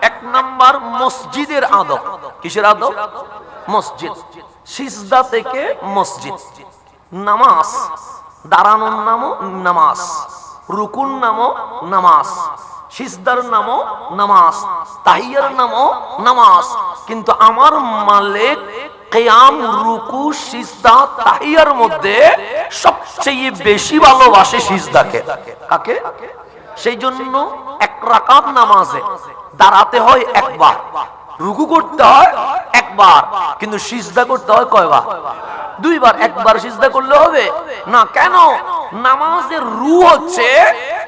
এক নাম্বার মসজিদের আদব। কিসের আদব? মসজিদ। সিজদা থেকে মসজিদ। নামাজ। দাঁড়ানোর নামও নামাজ। রুকুন নামও নামাজ। সিজদার নামও নামাজ। তাহিয়ার নামও নামাজ। কিন্তু আমার মালিক কেয়াম, রুকু, সিজদা, তাহিয়ার মধ্যে সবচেয়ে বেশি ভালোবাসে সিজদাকে। কাকে? সেই জন্য এক রাকাত নামাজে দাঁড়াতে হয় একবার। রুকু করতে হয় একবার, কিন্তু সিজদা করতে হয় কয়বার? দুইবার, একবার সিজদা করলে হবে? না, কেন? নামাজের রু হচ্ছে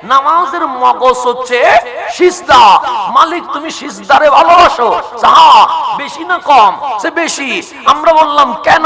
নামাজের মগজ হচ্ছে সিজদা। মালিক, তুমি সিজদারে ভালোবাসো। যাহা বেশি না কম, সে বেশি। আমরা বললাম, কেন?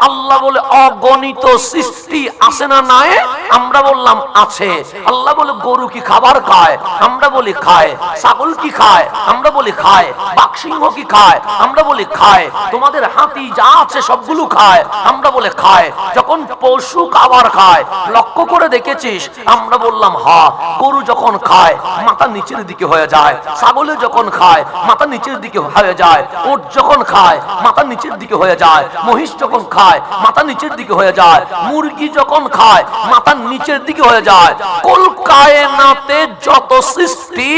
আল্লাহ বলে, অগণিত সৃষ্টি আছে না নাই? আমরা বললাম, আছে। আল্লাহ বলে, গরু কি খাবার খায়? আমরা বলি, খায়। ছাগল কি খায়? আমরা বলি, খায়। বাঘসিংহ কি খায়? আমরা বলি, খায়। তোমাদের হাতি যা আছে সবগুলো খায়? আমরা বলে, খায়। যখন পশু খাবার খায়, লক্ষ্য করে দেখেছিস? আমরা বললাম হা গরু যখন খায়, মাথা নিচের দিকে হয়ে যায়, ছাগলে যখন খায়, মাথা নিচের দিকে হয়ে যায়, ওট যখন খায়, মাথা নিচের দিকে হয়ে যায়, মহিষ যখন খায়, মাথা নিচের দিকে হয়ে যায়, মুরগি যখন খায়, মাথা নিচের দিকে হয়ে যায় কুল কায়নাতে যত সৃষ্টি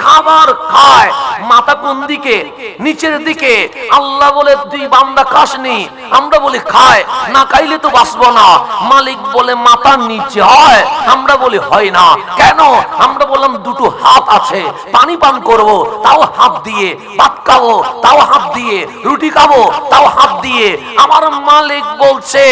খাবার খায়, মাথা কোন দিকে? নিচের দিকে। আল্লাহ বলে, তুই বান্দা খাসনি? আমরা বলি, খায়। না খাইলে তো বাঁচবো না। মালিক বলে, মাথা নিচে হয়। আমরা বলি, হয় না। কেন? আমরা বললাম দুটো হাত আছে, পানি পান করব, তাও হাত দিয়ে, ভাত খাব, তাও হাত দিয়ে, রুটি খাব, তাও হাত দিয়ে। আমার মালিক বলছে,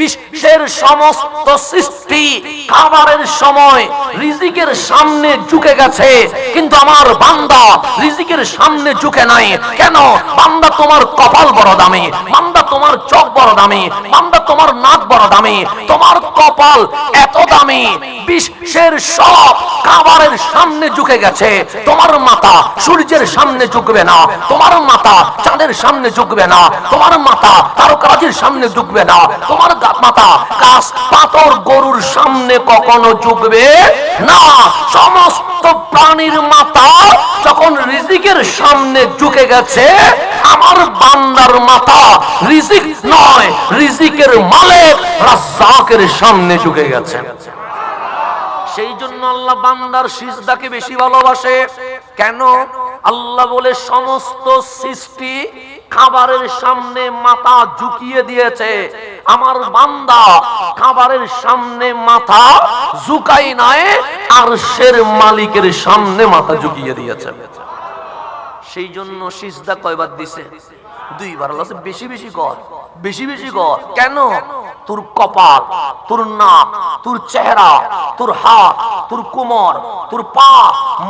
বিশ্বের সমস্ত সৃষ্টি খাবারের সময় রিজিকের সামনে ঝুঁকে গেছে, কিন্তু আমার বান্দা রিজিকের সামনে ঝুঁকে নাই। কেন? বান্দা তোমার কপাল বড় দামি, বান্দা তোমার চোখ বড় দামি, বান্দা তোমার নাক বড় দামি, তোমার কপাল এত দামি, বিশ্বের সব খাবারের সামনে ঝুঁকে গেছে। কখনো না। সমস্ত প্রাণীর মাথা যখন রিজিকের সামনে ঝুঁকে গেছে, আমার বান্দার মাথা রিজিক নয়, রিজিকের মালিক রাজ্জাকের সামনে ঝুঁকে গেছে। সেই জন্য আল্লাহ বান্দার সিজদাকে বেশি ভালোবাসে। কেন? আল্লাহ বলে সমস্ত সৃষ্টি খাবারের সামনে মাথা ঝুঁকিয়ে দিয়েছে। আমার বান্দা খাবারের সামনে মাথা ঝুঁকাই নাই আর সের মালিকের সামনে মাথা ঝুঁকিয়ে দিয়েছে। সেই জন্য সিজদা কয়বার দিছে? দুইবার, আল্লাহ বেশি বেশি কর, বেশি বেশি কর। কেন? তোর কপাল, তোর নাক, তোর চেহারা, তোর হাত, তোর কোমর, তোর পা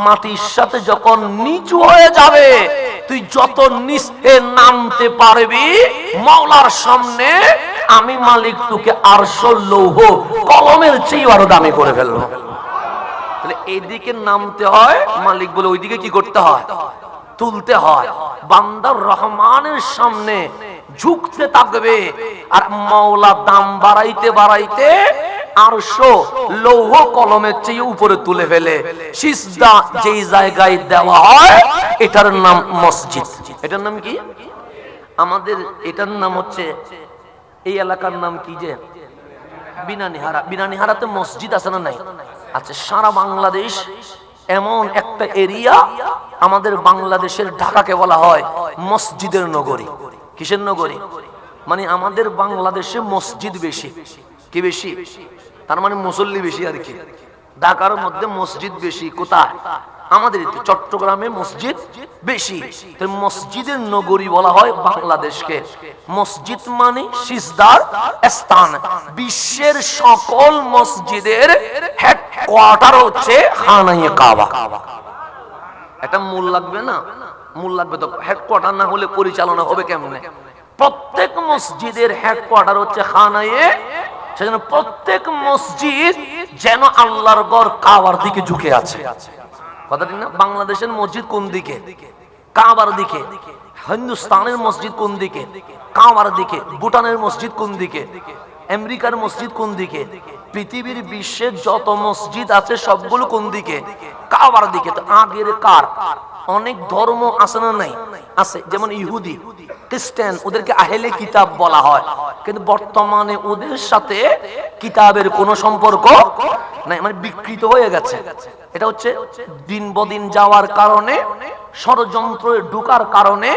মাটির সাথে যখন নিচু হয়ে যাবে, তুই যত নিচে নামতে পারবি, মাওলার সামনে আমি মালিক তোকে আরশো লৌহ কলমের চেয়ে আরও দামি করে ফেলব। তাহলে এইদিকে নামতে হয়, মালিক বলে ওইদিকে কি করতে হয়? তুলতে হয়। বান্দার রহমানের সামনে ঝুঁকতে থাকবে। আর মাওলা দাম বাড়াইতে বাড়াইতে আরশো লৌহ কলমের চেয়ে উপরে তুলে ফেলে। যেই জায়গায় দেওয়া হয়, এটার নাম মসজিদ। নাম কি? আমাদের এটার নাম হচ্ছে, এই এলাকার নাম কি যে? বিনানিহারা বিনানিহারাতে মসজিদ আছে না নাই? আচ্ছা সারা বাংলাদেশ এমন একটা এরিয়া আমাদের বাংলাদেশের ঢাকাকে বলা হয় মসজিদের নগরী। কিসের নগরী মানে আমাদের বাংলাদেশে মসজিদ বেশি। কি বেশি? তার মানে মুসল্লি বেশি আর কি। ঢাকার মধ্যে মসজিদ বেশি, কোথায়? আমাদের চট্টগ্রামে মসজিদ বেশি। মসজিদের নগরী বলা হয় বাংলাদেশকে। মসজিদ মানে সিজদার স্থান। বিশ্বের সকল মসজিদের হেডকোয়ার্টার হচ্ছে খানায়ে কাবা। একটা মূল লাগবে না? মূল লাগবে তো হেডকোয়ার্টার না হলে পরিচালনা হবে কেমনে? প্রত্যেক মসজিদের হেডকোয়ার্টার হচ্ছে খানায়ে। সেজন্য প্রত্যেক মসজিদ যেন আল্লাহর গড় কাবার দিকে ঝুঁকে আছে। কথা ঠিক না? বাংলাদেশের মসজিদ কোন দিকে? কাবার দিকে। হিন্দুস্তানের মসজিদ কোন দিকে? কাবার দিকে। ভুটানের মসজিদ কোন দিকে? আমেরিকার মসজিদ কোন দিকে? পৃথিবীর বিশ্বের যত মসজিদ আছে সবগুলো কোন দিকে? কাবার দিকে। তো আগের কার? অনেক ধর্ম আছে না নাই? আছে, যেমন ইহুদি, খ্রিস্টান, ওদেরকে আহেলে কিতাব বলা হয়। কিন্তু বর্তমানে ওদের সাথে কিতাবের কোনো সম্পর্ক নাই মানে বিকৃত হয়ে গেছে। এটা হচ্ছে দিন বদিন যাওয়ার কারণে, ষড়যন্ত্র ঢুকার কারণে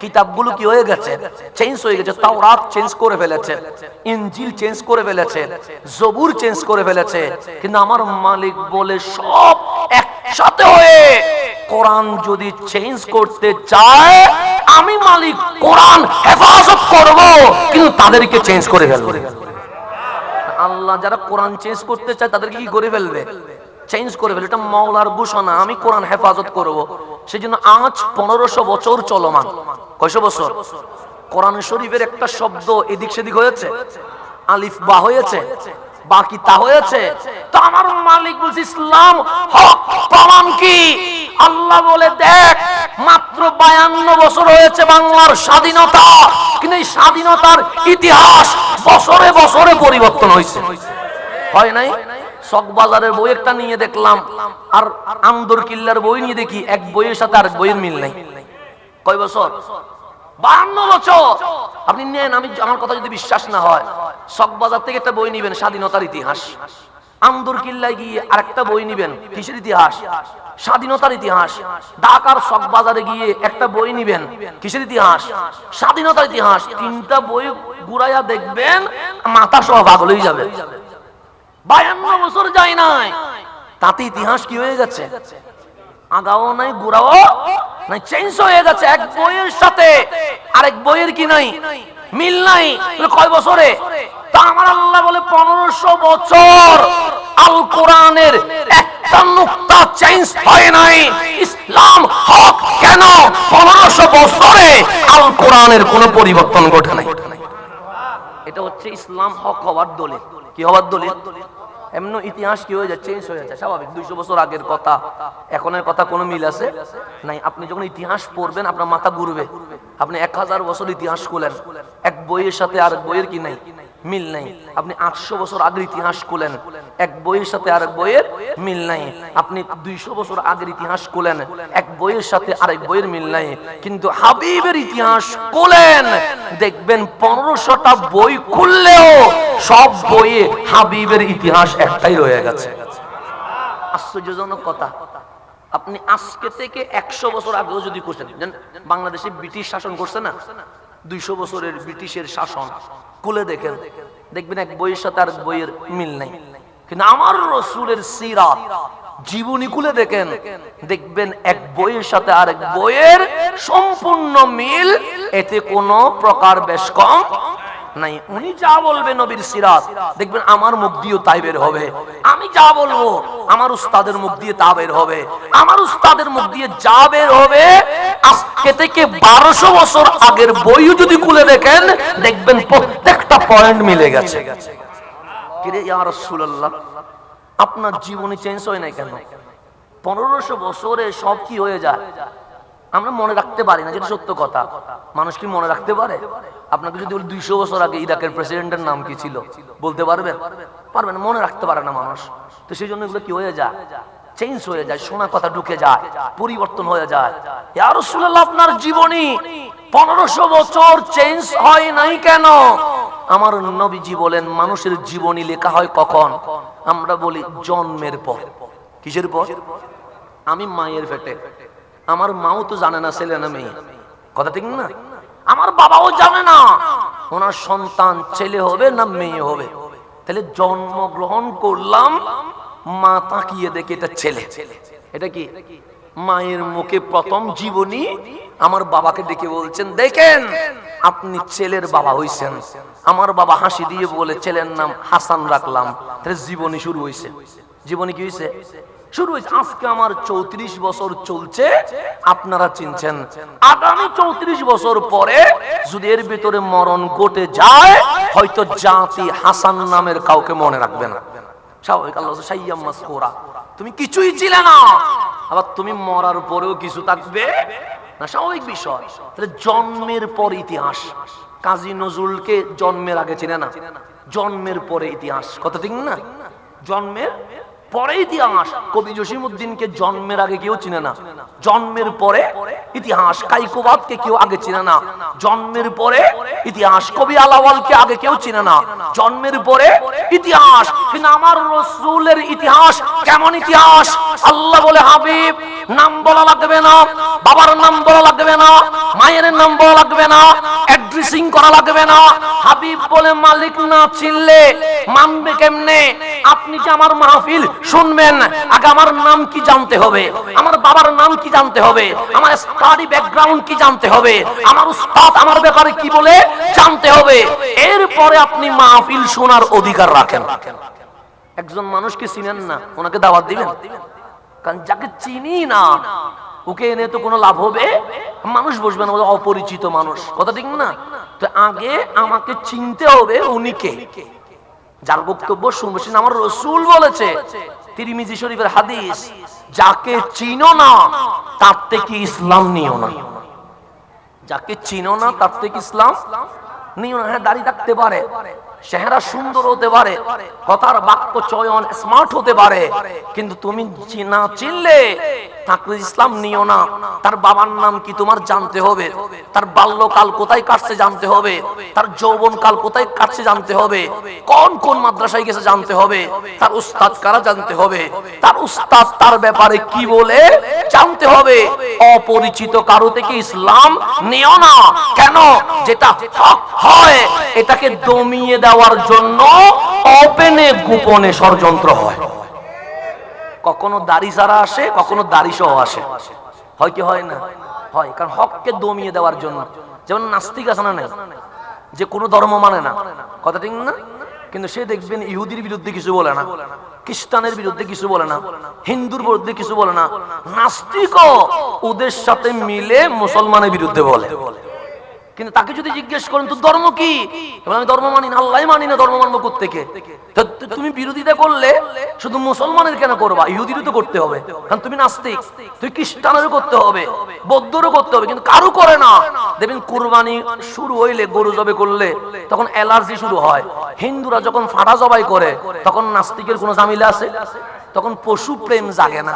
কিতাবগুলো কি হয়ে গেছে? চেঞ্জ হয়ে গেছে। তাওরাত চেঞ্জ করে ফেলেছে। ইনজিল চেঞ্জ করে ফেলেছে। জবুর চেঞ্জ করে ফেলেছে। কিন্তু আমার মালিক বলে সব একসাথে হয়ে কোরআন যদি চেঞ্জ করতে চায়, আমি মালিক, কোরআন হেফাজত করব, কিন্তু তাদেরকে চেঞ্জ করে ফেলবে। আল্লাহ যারা কোরআন চেঞ্জ করতে চায়, তাদেরকে কি করে ফেলবে? চেঞ্জ করে ফেলবে। এটা মৌলার ঘোষণা, আমি কোরআন হেফাজত করব। সেই জন্য আজ পনেরোশো বছর চলমান। কয়শো বছর? কোরআন শরীফের একটা শব্দ এদিক সেদিক হয়েছে? আলিফ বা হয়েছে? বাকি তা হয়েছে। তো আমার মালিক বলছে, ইসলাম, হক প্রমাণ কি? আল্লাহ বলে, দেখ, মাত্র বায়ান্ন বছর হয়েছে বাংলার স্বাধীনতা, কিন্তু স্বাধীনতার ইতিহাস বছরে বছরে পরিবর্তন হয়েছে। হয় নাই? বাজারের বই একটা নিয়ে দেখলাম, আর আন্দর কিল্লার বই নিয়ে দেখি, এক বইয়ের সাথে আর বইয়ের মিল নাই। কয় বছর? বাহান্ন বছর। আপনি নেন, আমি আমার কথা যদি বিশ্বাস না হয় বাজার থেকে একটা বই নিবেন, স্বাধীনতার ইতিহাস। আন্দর কিল্লায় গিয়ে আরেকটা বই নিবেন, কিসের ইতিহাস? স্বাধীনতার ইতিহাস। ঢাকার সব বাজারে গিয়ে একটা বই নিবেন, কিসের ইতিহাস? স্বাধীনতার ইতিহাস। তিনটা বই ঘুরাইয়া দেখবেন, মাথা সহ পাগল হয়ে যাবে। বায়ান্ন বছর যায় নাই। তাতে ইতিহাস কি হয়ে গেছে? আগাও নাই গুড়াও নাই চেঞ্জ হয়ে গেছে। এক বইয়ের সাথে, আরেক বইয়ের কি নাই? মিল নাই। কয় বছরে? তা আমার আল্লাহ বলে পনেরোশো বছর আল কোরআনের একটা নুক্তা চেঞ্জ হয় নাই। ইসলাম হক কেন পনেরোশো বছরে আল কোরআনের কোনো পরিবর্তন ঘটে নাই? এটা হচ্ছে ইসলাম হক হওয়ার দলিল। কি হওয়ার দলিল? এমন ইতিহাস কি হয়ে যায় চেঞ্জ হয়ে যাচ্ছে। স্বাভাবিক, দুইশো বছর আগের কথা। এখনের কথা কোনো মিল আছে? নাই, আপনি যখন ইতিহাস পড়বেন, আপনার মাথা ঘুরবে। আপনি এক হাজার বছর ইতিহাস খুলেন। এক বইয়ের সাথে আর বইয়ের কি নাই? মিল নাই। আপনি আটশো বছর আগের ইতিহাস খুলেন। এক বইয়ের সাথে আরেক বইয়ের মিল নাই। আপনি দুইশো বছর আগের ইতিহাস খুলেন। এক বইয়ের সাথে আরেক বইয়ের মিল নাই। কিন্তু হাবিবের ইতিহাস খুলেন। দেখবেন পনেরোশোটা বই খুললেও সব বইয়ে হাবিবের ইতিহাস একটাই রয়ে গেছে। আশ্চর্যজনক কথা। আপনি আজকে থেকে একশো বছর আগেও যদি করছেন বাংলাদেশে ব্রিটিশ শাসন করছে না? দুইশো বছরের ব্রিটিশের শাসন। খুলে দেখেন। দেখবেন এক বইয়ের সাথে আর বইয়ের মিল নাই। কিন্তু আমার রসুলের সিরাত জীবনী খুলে দেখেন। দেখবেন এক বইয়ের সাথে আরেক বইয়ের সম্পূর্ণ মিল, এতে কোনো প্রকার বেশ কম নাই। উনি যা বলবে নবীর সিরাত, দেখবেন আমার মুখ দিয়ে তাই বের হবে। আমি যা বলব, আমার উস্তাদের মুখ দিয়ে তা বের হবে। আমার উস্তাদের মুখ দিয়ে যা বের হবে, আজকে থেকে বারোশো বছর আগের বইও যদি খুলে দেখেন, দেখবেন প্রত্যেকটা পয়েন্ট মিলে গেছে। আপনার জীবনী চেঞ্জ হয় না কেন? পনেরোশো বছরে সব কি হয়ে যায়? আমরা মনে রাখতে পারি না, যেটা সত্য কথা। মানুষ কি মনে রাখতে পারে? আপনাকে যদি বলি দুইশো বছর আগে ইরাকের প্রেসিডেন্টের নাম কি ছিল? বলতে পারবেন? পারবেন মনে রাখতে পারে না মানুষ। তো সেই জন্য এগুলো কি হয়ে যায়? চেঞ্জ হয়ে যায় শোনা কথা ঢুকে যায়, পরিবর্তন হয়ে যায়। আর আপনার জীবনী পনেরোশো বছর চেঞ্জ হয় নাই কেন? আমার নবীজি বলেন, মানুষের জীবনী লেখা হয় কখন? আমরা বলি জন্মের পর। কিসের পর? আমি মায়ের পেটে। আমার মাও তো জানে না, ছেলে না মেয়ে। কথা ঠিক না? আমার বাবাও জানে না। ওনার সন্তান ছেলে হবে না মেয়ে হবে? তাহলে জন্মগ্রহণ করলাম, মা তাকিয়ে দেখে এটা ছেলে। এটা কি? মায়ের মুখে প্রথম জীবনী আমার বাবাকে ডেকে বলছেন, দেখেন, আপনি ছেলের বাবা হইছেন। আমার বাবা হাসি দিয়ে বলে, ছেলের নাম হাসান রাখলাম। তাহলে জীবনী শুরু হয়েছে জীবনী কি হয়েছে শুরু হয়েছে। আজকে আমার চৌত্রিশ বছর চলছে, আপনারা চিনছেন। আগামী চৌত্রিশ বছর পরে যদি এর ভিতরে মরণ ঘটে যায়, হয়তো জাতি হাসান নামের কাউকে মনে রাখবে না। স্বাভাবিক তুমি কিছুই ছিলে না। আবার তুমি মরার পরেও কিছু থাকবে? না, স্বাভাবিক বিষয়। তাহলে জন্মের পর ইতিহাস। কাজী নজরুলকে জন্মের আগে চিনে না? জন্মের পরে ইতিহাস। কথা ঠিক না? জন্মের পরে ইতিহাস। কবি জসিমুদ্দিনকে জন্মের আগে কেউ চিনে না। জন্মের পরে ইতিহাস, কাইকোবাদকে কেউ আগে চিনে না। জন্মের পরে ইতিহাস, কবি আলাওয়ালকে আগে কেউ চিনে না। জন্মের পরে ইতিহাস, কিন্তু আমার রসুলের ইতিহাস কেমন ইতিহাস? আল্লাহ বলে, হাবিব, নাম বলা লাগবে না, বাবার নাম বলা লাগবে না, মায়ের নাম বলা লাগবে না, অ্যাড্রেসিং করা লাগবে না। হাবিব বলে, মালিক না চিনলে মানবে কেমনে? আপনি কি আমার মাহফিল শুনবেন, আগে আমার নাম কি জানতে হবে? আমার বাবার নাম কি জানতে হবে? আমার স্টাডি ব্যাকগ্রাউন্ড কি জানতে হবে? আমার উস্তাদ আমার ব্যাপারে কি বলে জানতে হবে? এরপরে আপনি মাহফিল শোনার অধিকার রাখেন। একজন মানুষকে চিনেন না? ওনাকে দাওয়াত দিবেন? কারণ যাকে চিনি না, ওকে এনে তো কোনো লাভ হবে? মানুষ বসবে না অপরিচিত মানুষ। কথা ঠিক না? তো আগে আমাকে চিনতে হবে উনি কে যার বক্তব্য শুনব সেটা আমার রসুল বলেছে, তিরিমিজি শরীফের হাদিস, যাকে চিনো না, তার থেকে ইসলাম নিও না। যাকে চিনো না, তার থেকে ইসলাম নিও না হ্যাঁ দাঁড়িয়ে থাকতে পারে। চেহারা সুন্দর হতে পারে, কথার বাক্য চয়ন স্মার্ট হতে পারে, কিন্তু তুমি না চিনলে তাকে ইসলাম নিও না। তার বাবার নাম কি তোমার জানতে হবে? তার বাল্যকাল কোথায় কাটছে জানতে হবে? তার যৌবন কাল কোথায় কাটছে জানতে হবে? কোন কোন মাদ্রাসায় গেছে জানতে হবে? তার উস্তাদ কারা জানতে হবে? তার উস্তাদ তার ব্যাপারে কি বলে জানতে হবে? অপরিচিত কারও থেকে ইসলাম নিও না। কেন? যেটা হক হয়, এটাকে দমিয়ে দেওয়ার জন্য ওপেনে গোপনে ষড়যন্ত্র হয়। কখনো দাড়ি সারা আসে, কখনো দাড়ি সহ আসে। হয় কি হয় না? হয়, কারণ হককে দমিয়ে দেওয়ার জন্য। যেমন নাস্তিক আছে না যে কোনো ধর্ম মানে না। কথা ঠিক না? কিন্তু সে দেখবেন ইহুদির বিরুদ্ধে কিছু বলে না, খ্রিস্টানের বিরুদ্ধে কিছু বলে না, হিন্দুর বিরুদ্ধে কিছু বলে না। নাস্তিকও ওদের সাথে মিলে মুসলমানের বিরুদ্ধে বলে। কিন্তু তাকে যদি জিজ্ঞেস করেন তো ধর্ম কি? আমি ধর্ম মানি না, আল্লাহ মানি না ধর্ম মানবো থেকে তুমি বিরোধিতা করলে শুধু মুসলমানের কেন করবা? ইহুদিরও তো করতে হবে। কারণ তুমি নাস্তিক। তুই খ্রিস্টানেরও করতে হবে। বৌদ্ধরও করতে হবে। কিন্তু কারও করে না। দেখবেন কুরবানি শুরু হইলে, গরু জবে করলে, তখন অ্যালার্জি শুরু হয়। হিন্দুরা যখন ফাটা জবাই করে, তখন নাস্তিকের কোনো ঝামেলা আছে? তখন পশু প্রেম জাগে না।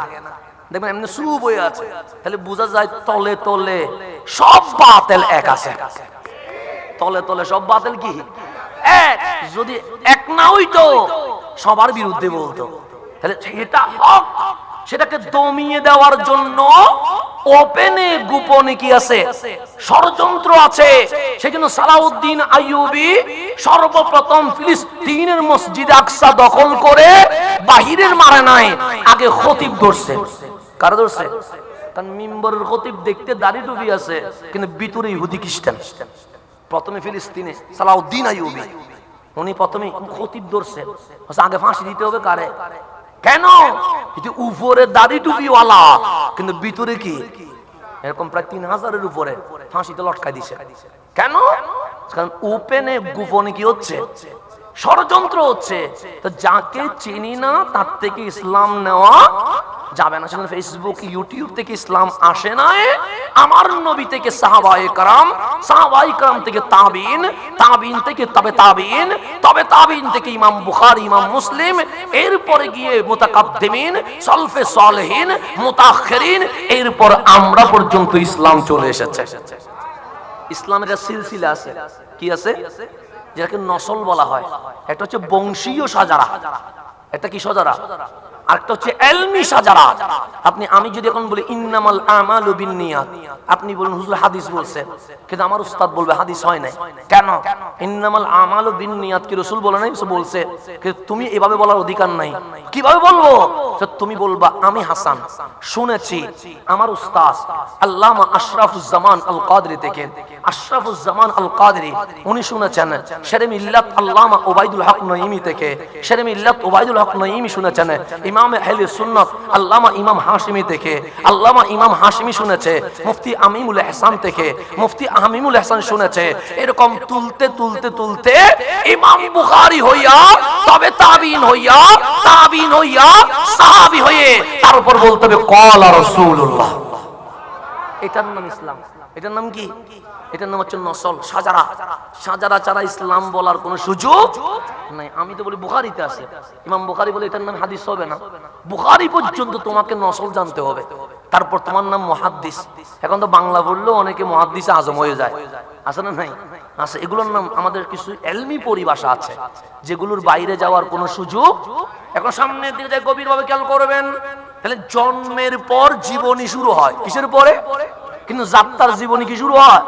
দেখবেন এমনি শুরু বয়ে আছে। তাহলে বোঝা যায় তলে তলে সব বাতেল এক আছে। তলে তলে সব বাতেল কি? এক। যদি এক না হইতো, সবার বিরুদ্ধে বলতো। তাহলে সেটা হক। সেটাকে দমিয়ে দেওয়ার জন্য ওপেনে, গোপনে কি আছে? ষড়যন্ত্র আছে। সেজন্য সালাউদ্দিন আইয়ুবি সর্বপ্রথম ফিলিস্তিনের মসজিদ আকসা দখল করে বাহিরের মারে নাই, আগে খতিব ধরছে কারা ধরছে? কারণ মিম্বরের দেখতে দাড়ি আছে, কিন্তু ইহুদি খ্রিস্টান। প্রথমে ফিলিস্তিনে, সালাউদ্দিন উনি প্রথমে খতিব ধরছে আগে ফাঁসি দিতে হবে কারে? কেন? উপরে দাড়ি টুপিওয়ালা কিন্তু ভিতরে কি? এরকম প্রায় তিন হাজারের উপরে ফাঁসিতে লটকাই দিছে। কেন? কারণ ওপেনে গোপনে কি হচ্ছে? ষড়যন্ত্র হচ্ছে। তো যাকে চিনি না, তার থেকে ইসলাম নেওয়া যাবে না। সেখানে ফেসবুক ইউটিউব থেকে ইসলাম আসে না আমার নবী থেকে সাহাবায়ে কারাম সাহাবায়ে কারাম থেকে তাবিন তাবিন থেকে তবে তাবিন তবে তাবিন থেকে ইমাম বুখার, ইমাম মুসলিম, এরপরে গিয়ে মুতাকাদ্দিমিন, সলফে সালেহিন মুতাখিরিন এরপর আমরা পর্যন্ত ইসলাম চলে এসেছে। ইসলামের সিলসিলা আছে। কি আছে? যেটাকে নসল বলা হয় একটা হচ্ছে বংশীয় সাজারা। এটা কি সাজারা? তুমি এভাবে বলার অধিকার নাই। কীভাবে বলব? তুমি বলবা, আমি হাসান, শুনেছি, আমার উস্তাদ আল্লামা আশরাফুজ্জামান আল কাদরি থেকে। আশরাফুজ্জামান আল কাদরি উনি শুনেছেন, শেরে মিল্লাত আল্লামা ওবাইদুল হক নঈমি থেকে। শেরে মিল্লাত ওবাইদুল হক নঈমি শুনেছেন, ইমাম আহলে সুন্নাত আল্লামা ইমাম হাশিমি থেকে, আল্লামা ইমাম হাশিমি শুনেছে, মুফতি আমিমুল ইহসান থেকে, মুফতি আমিমুল ইহসান শুনেছে, এরকম তুলতে তুলতে তুলতে ইমাম বুখারী হইয়া, তবে তাবিন হইয়া তাবিন হইয়া সাহাবী হয়ে তার উপর বলতে হবে, কলা রাসূলুল্লাহ। এটার নাম ইসলাম। এটার নাম কি? এটার নাম হচ্ছে নসল, সাজারা। সাজারা ছাড়া ইসলাম বলার কোনো সুযোগ নাই। আমি তো বলি বুখারিতে আছে। ইমাম বুখারি বলে এটার নাম হাদিস হবে না। বুখারি পর্যন্ত তোমাকে নসল জানতে হবে। তারপর তোমার নাম মহাদ্দিস। এখন তো বাংলা বললেও অনেকে মহাদ্দিস আজম হয়ে যায়। আছে না নাই? আছে এগুলোর নাম আমাদের কিছু এলমি পরিভাষা আছে, যেগুলোর বাইরে যাওয়ার কোনো সুযোগ এখন সামনের দিকে গভীরভাবে খেয়াল করবেন। তাহলে জন্মের পর জীবনী শুরু হয়। কিসের পরে? কিন্তু যাত্রার জীবনী কি শুরু হয়?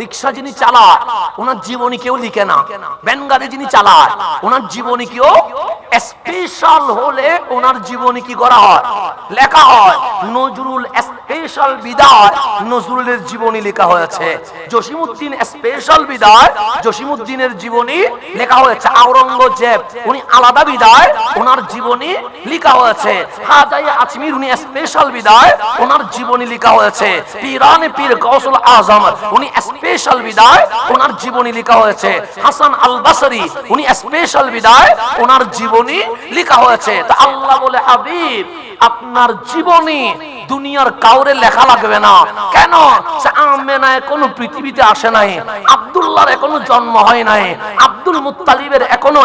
রিক্সা যিনি চালায়, ওনার জীবনী কেউ লিখে না। ভ্যান গাড়ি যিনি চালায়, ওনার জীবনী কেউ স্পেশাল হলে ওনার জীবনী কি করা হয়? লেখা হয়, নজরুল স্পেশাল বিদায় নজরুলের জীবনী লেখা হয়েছে। জসিমুদ্দিন স্পেশাল বিদায় জসিমুদ্দিনের জীবনী লেখা হয়েছে। আওরঙ্গজেব, উনি আলাদা বিদায়, ওনার জীবনী লেখা হয়েছে। হাজাই আজমির, উনি স্পেশাল বিদায়, ওনার জীবনী লেখা হয়েছে। পীরানে পীর গৌসুল আজম, উনি স্পেশাল বিদায়, ওনার জীবনী লেখা হয়েছে। হাসান আল বাসরি উনি স্পেশাল বিদায়, ওনার জীবনী লেখা হয়েছে। তা আল্লাহ বলে, হাবিব, আপনার জীবনী দুনিয়ার কাউরে লেখা লাগবে না। কেন? সে এখনও পৃথিবীতে আসে নাই, আব্দুল্লাহর কোনো জন্ম হয় নাই। আব্দুল মুত্তালিবের এখনও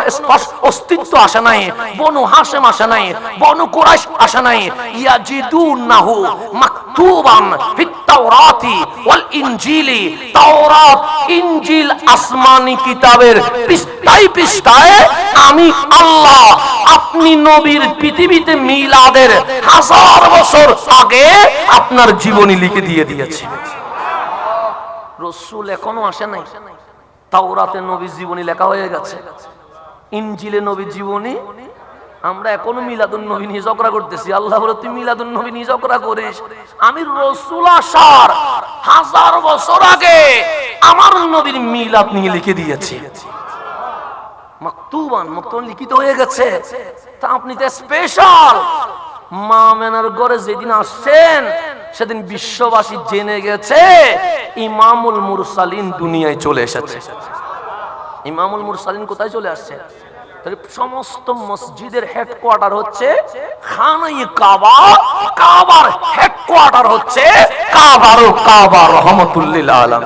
অস্তিত্ব আসে নাই, বনু হাসেম আসে নাই, বনু কুরাইশ আসে নাই। ইয়াজিদুনাহু মাকতুবান ফিত তাওরাতি ওয়াল ইনজিলি। তাওরাত, ইনজিল আসমানি কিতাবের পৃষ্ঠায় পৃষ্ঠায় আমি আল্লাহ আপনি নবীর পৃথিবীতে মিলাদের হাজার বছর আগে আপনার জীবনী লিখে দিয়ে দিয়েছি। রসুল এখনও আসে নাই। তাওরাতে নবীর জীবনী লেখা হয়ে গেছে। ইনজিলে নবীর জীবনী, আমরা এখনও মিলাদুন নবী নিয়ে ঝগড়া করতেছি। আল্লাহ বলে, তুই মিলাদুন নবী নিয়ে ঝগড়া করিস। আমি রসুল আসার হাজার বছর আগে আমার নবীর মিলাদ নিয়ে লিখে দিয়েছি। মাকতুবান মাকতুবান লিখিত হয়ে গেছে। তা আপনি তো স্পেশাল মা মেনার ঘরে যেদিন আসছেন সেদিন বিশ্ববাসী জেনে গেছে, ইমামুল মুরসালিন দুনিয়ায় চলে এসেছে। ইমামুল মুরসালিন কোথায় চলে আসছে? সমস্ত মসজিদের হেডকোয়ার্টার হচ্ছে খানাই কাবা, কাবার হেডকোয়ার্টার হচ্ছে কাবার কাবা রহমতুল্লিল আলম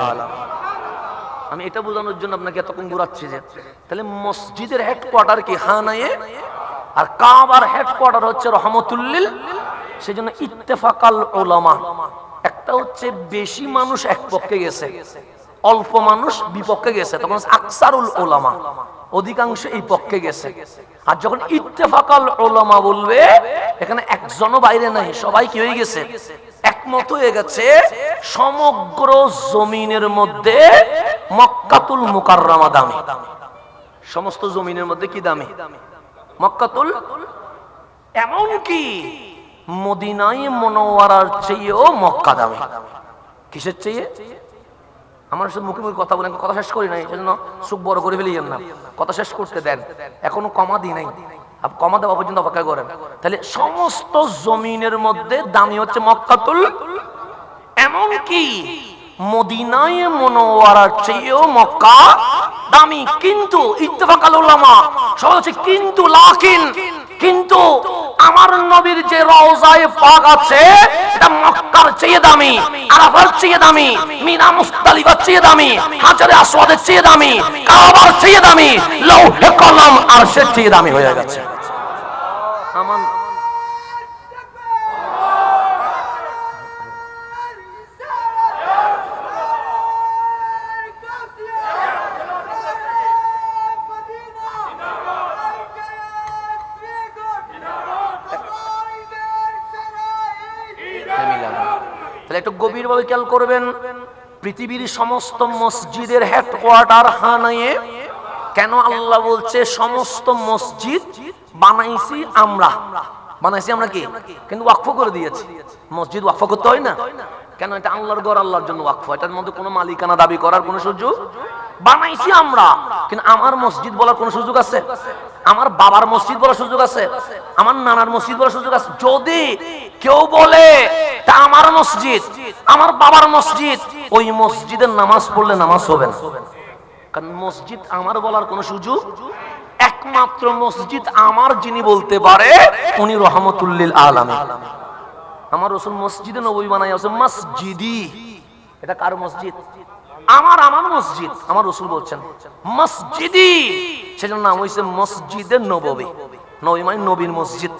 আমি এটা বোঝানোর জন্য আপনাকে এতক্ষণ ঘুরাচ্ছি যে, তাহলে মসজিদের হেডকোয়ার্টার কি? হানায়ে আর কাবার হেডকোয়ার্টার হচ্ছে রহমতুল্লিল সেই জন্য ইত্তেফাকাল ওলামা একটা হচ্ছে বেশি মানুষ এক পক্ষে গেছে, অল্প মানুষ বিপক্ষে গেছে, তখন আকসারুল ওলামা অধিকাংশ এই পক্ষে গেছে। আর যখন ইত্তেফাকাল ওলামা বলবে, এখানে একজনও বাইরে নাই, সবাই কি হয়ে গেছে? একমত হয়ে গেছে সমগ্র জমিনের মধ্যে মক্কাতুল মুকাররমা দামি। সমস্ত জমিনের মধ্যে কি দামি? মক্কাতুল এমন কি মদিনাই মনোয়ারার চেয়েও মক্কা দামি। কিসের চেয়ে? আমার মুখে মুখে কথা কথা শেষ করি নাই সেজন্য বড় করে ফেলিয়েন না। কথা শেষ করতে দেন, এখনও কমা দিই নাই। কমা দেওয়া পর্যন্ত অপেক্ষা করেন। তাহলে সমস্ত জমিনের মধ্যে দামি হচ্ছে মক্কাতুল এমন কি মদিনায় মনোয়ারার চেয়েও মক্কা দামি। কিন্তু ইত্তেফাকাল উলামা সবাই হচ্ছে কিন্তু লাকিন, কিন্তু আমার নবীর যে রওজায়ে পাক আছে, এটা মক্কার চেয়ে দামি, আরাফার চেয়ে দামি, মিনা মুস্তালিবার চেয়ে দামি, হাজারে আসওয়াদের চেয়ে দামি, কাবার চেয়ে দামি, লৌহে কলম আরশের চেয়ে দামি হয়ে গেছে। আমার তাহলে একটু গভীরভাবে খেয়াল করবেন, পৃথিবীর সমস্ত মসজিদের হেডকোয়ার্টার হানায়ে কেন আল্লাহ বলছে সমস্ত মসজিদ বানাইছি আমরা? বানাইছি আমরা কি? কিন্তু ওয়াকফ করে দিয়েছি। মসজিদ ওয়াকফ করতে হয় না? কেন এটা আল্লাহর ঘর, আল্লাহর জন্য ওয়াকফ? এটার মধ্যে কোনো মালিকানা দাবি করার কোনো সুযোগ বানাইছি আমরা। কিন্তু আমার মসজিদ বলার কোনো সুযোগ আছে? আমার বাবার মসজিদ বলার সুযোগ আছে? আমার নানার মসজিদ বলার সুযোগ আছে? যদি কেউ বলে, তা আমার মসজিদ, আমার বাবার মসজিদ, ওই মসজিদের নামাজ পড়লে নামাজ হবে না। কারণ মসজিদ আমার বলার কোনো সুযোগ? একমাত্র মসজিদ আমার যিনি বলতে পারে, উনি রহমতুল্লিল আলামী আমার রসুল মসজিদে নবী বানাই আছে, মসজিদি। এটা কার মসজিদ? আমার আমার মসজিদ, আমার রসুল বলছেন, মসজিদি। সেজন্য নাম হয়েছে মসজিদের নববী। নবী মানে নবীর মসজিদ।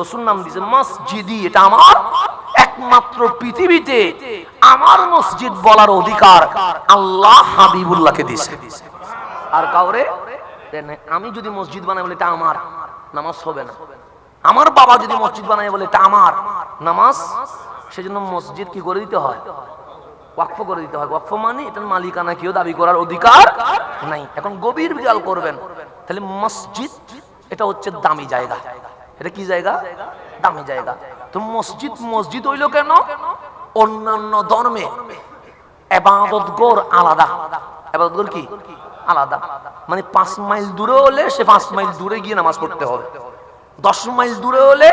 রসুল নাম দিয়েছে মসজিদি। এটা আমার একমাত্র পৃথিবীতে আমার মসজিদ বলার অধিকার আল্লাহ হাবিবুল্লাহকে দিয়েছে। আর কাউরে? আমি যদি মসজিদ বানাই বলে এটা আমার, নামাজ হবে না। আমার বাবা যদি মসজিদ বানাই বলে এটা আমার, নামাজ? সেজন্য মসজিদ কি করে দিতে হয়? ওয়াকফ করে দিতে হয়। ওয়াকফ মানে এটার মালিকানা কেউ দাবি করার অধিকার নাই। এখন গভীর বিকাল করবেন। তাহলে মসজিদ, এটা হচ্ছে দামি জায়গা। এটা কি জায়গা? দামি জায়গা। তো মসজিদ মসজিদ হইল কেন? অন্যান্য ধর্মে এবাদত গোর আলাদা। এবাদত গোর কি? আলাদা। মানে পাঁচ মাইল দূরে হলে সে পাঁচ মাইল দূরে গিয়ে নামাজ পড়তে হবে। দশ মাইল দূরে হলে,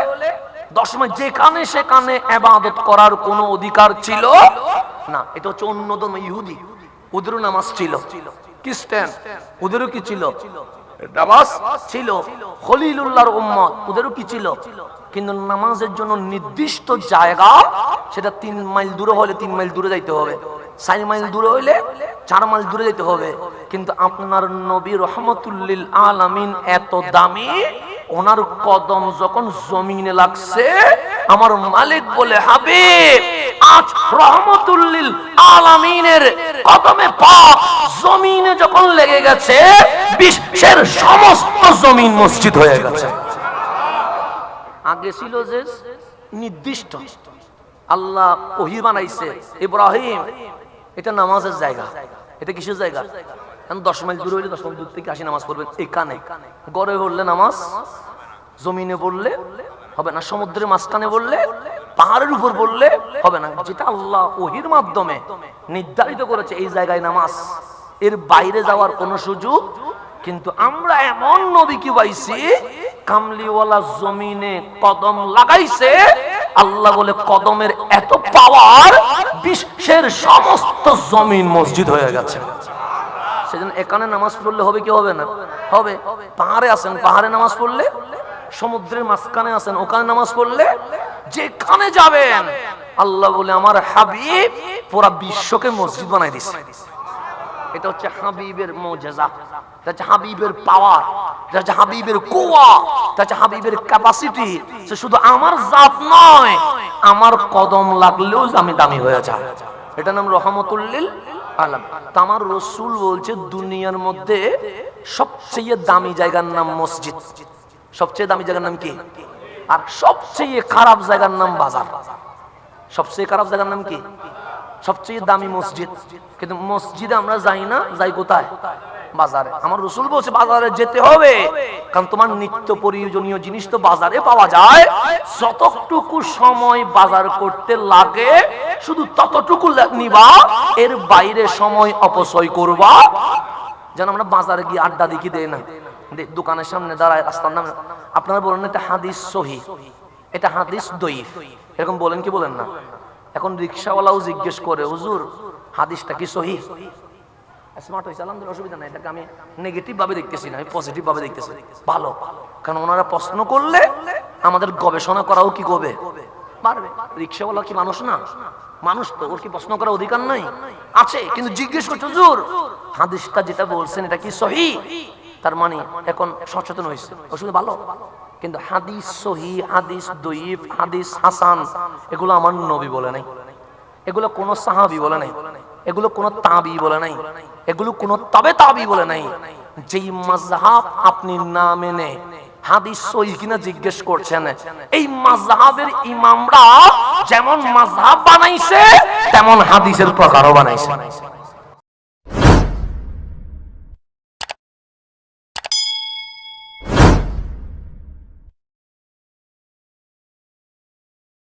দশ মাইল যেখানে সেখানে এবাদত করার কোনো অধিকার ছিল না, এটা হচ্ছে অন্যতম ইহুদি। ওদেরও নামাজ ছিল। খ্রিস্টান ওদেরও কি ছিল? নামাজ ছিল। ওদেরও কি ছিল? কিন্তু নামাজের জন্য নির্দিষ্ট জায়গা, সেটা তিন মাইল দূরে হলে তিন মাইল দূরে যাইতে হবে। চার মাইল দূরে হইলে চার মাইল দূরে যেতে হবে। কিন্তু আপনার নবী রহমতুল্লিল আলামিন এত দামি, ওনার কদম যখন জমিনে লাগছে, আমার মালিক বলে, হাবিব আজ রহমতুল্লিল আলামিনের কদমে পা জমিনে যখন লেগে গেছে, বিশ্বের সমস্ত জমিন মসজিদ হয়ে গেছে। আগে ছিল যে নির্দিষ্ট। আল্লাহ ওহি বানাইছে, ইব্রাহিম। এটা নামাজের জায়গা। এটা কিসের জায়গা? দশ মাইল দূরে হইলে, দশ মাইল দূর থেকে আসি, নামাজ পড়বেন এখানে। গড়ে পড়লে নামাজ, জমিনে পড়লে হবে না, সমুদ্রের মাঝখানে বললে পাহাড়ের উপর বললে হবে না। যেটা আল্লাহ ওহির মাধ্যমে নির্ধারিত করেছে, এই জায়গায় নামাজ। এর বাইরে যাওয়ার কোনো সুযোগ? কিন্তু আমরা এমন নবী কি পাইছি, কামলিওয়ালা জমিনে কদম লাগাইছে, আল্লাহ বলে কদমের এত পাওয়ার বিশ্বের সমস্ত জমিন মসজিদ হয়ে গেছে। সেজন্য এখানে নামাজ পড়লে হবে কি হবে না? হবে। পাহাড়ে আছেন, পাহাড়ে নামাজ পড়লে? সমুদ্রের মাঝখানে আছেন, ওখানে নামাজ পড়লে? যেখানে যাবেন, আল্লাহ বলে, আমার হাবিব পুরা বিশ্বকে মসজিদ বানাই দিছে। এটা হচ্ছে হাবিবের মোজেজা শুধু আমার জাত নয়, আমার কদম লাগলেও দামি নাম রসুল বলছে, দুনিয়ার মধ্যে সবচেয়ে দামি জায়গার নাম মসজিদ। সবচেয়ে দামি জায়গার নাম কি? আর সবচেয়ে খারাপ জায়গার নাম বাজার। সবচেয়ে খারাপ জায়গার নাম কি? সবচেয়ে দামি মসজিদ। কিন্তু মসজিদে আমরা যাই না, যাই কোথায়? বাজারে। আমার রসুল বলছে, বাজারে যেতে হবে। কারণ তোমার নিত্য প্রয়োজনীয় জিনিস তো বাজারে পাওয়া যায়। যতটুকু সময় বাজার করতে লাগে, শুধু ততটুকু নিবা। এর বাইরে সময় অপচয় করবা। যেন আমরা বাজারে গিয়ে আড্ডা দেখি দেয় না। দোকানের সামনে দাঁড়ায় রাস্তার নামে। আপনারা বলেন এটা হাদিস সহি। এটা হাদিস দইফ এরকম বলেন কি বলেন না? এখন রিক্সাওয়ালাও জিজ্ঞেস করে, হুজুর, হাদিসটা কি সহি? স্মার্ট অসুবিধা নাই। এটাকে আমি নেগেটিভ ভাবে আমি পজিটিভ ভাবে দেখতেছি। ভালো। কারণ ওনারা প্রশ্ন করলে আমাদের গবেষণা করাও কি পারবে রিক্সাওয়ালা কি মানুষ না? মানুষ তো, ওর কি প্রশ্ন করার অধিকার নাই? আছে, কিন্তু জিজ্ঞেস করছে, হুজুর, হাদিসটা যেটা বলছেন, এটা কি সহি? তার মানে এখন সচেতন হয়েছে। অসুবিধা ভালো? কিন্তু হাদিস সহি, হাদিস দইফ হাদিস হাসান, এগুলো আমার নবী বলে নাই। এগুলো কোন সাহাবি বলে নাই। এগুলো কোন তাবি বলে নাই। এগুলো কোন তবে তাবি বলে নাই। যেই মাযহাব আপনি না মেনে হাদিস সহি কিনা জিজ্ঞেস করছেন, এই মাযহাবের ইমামরা যেমন মাযহাব বানাইছে, তেমন হাদিসের প্রকারও বানাইছে।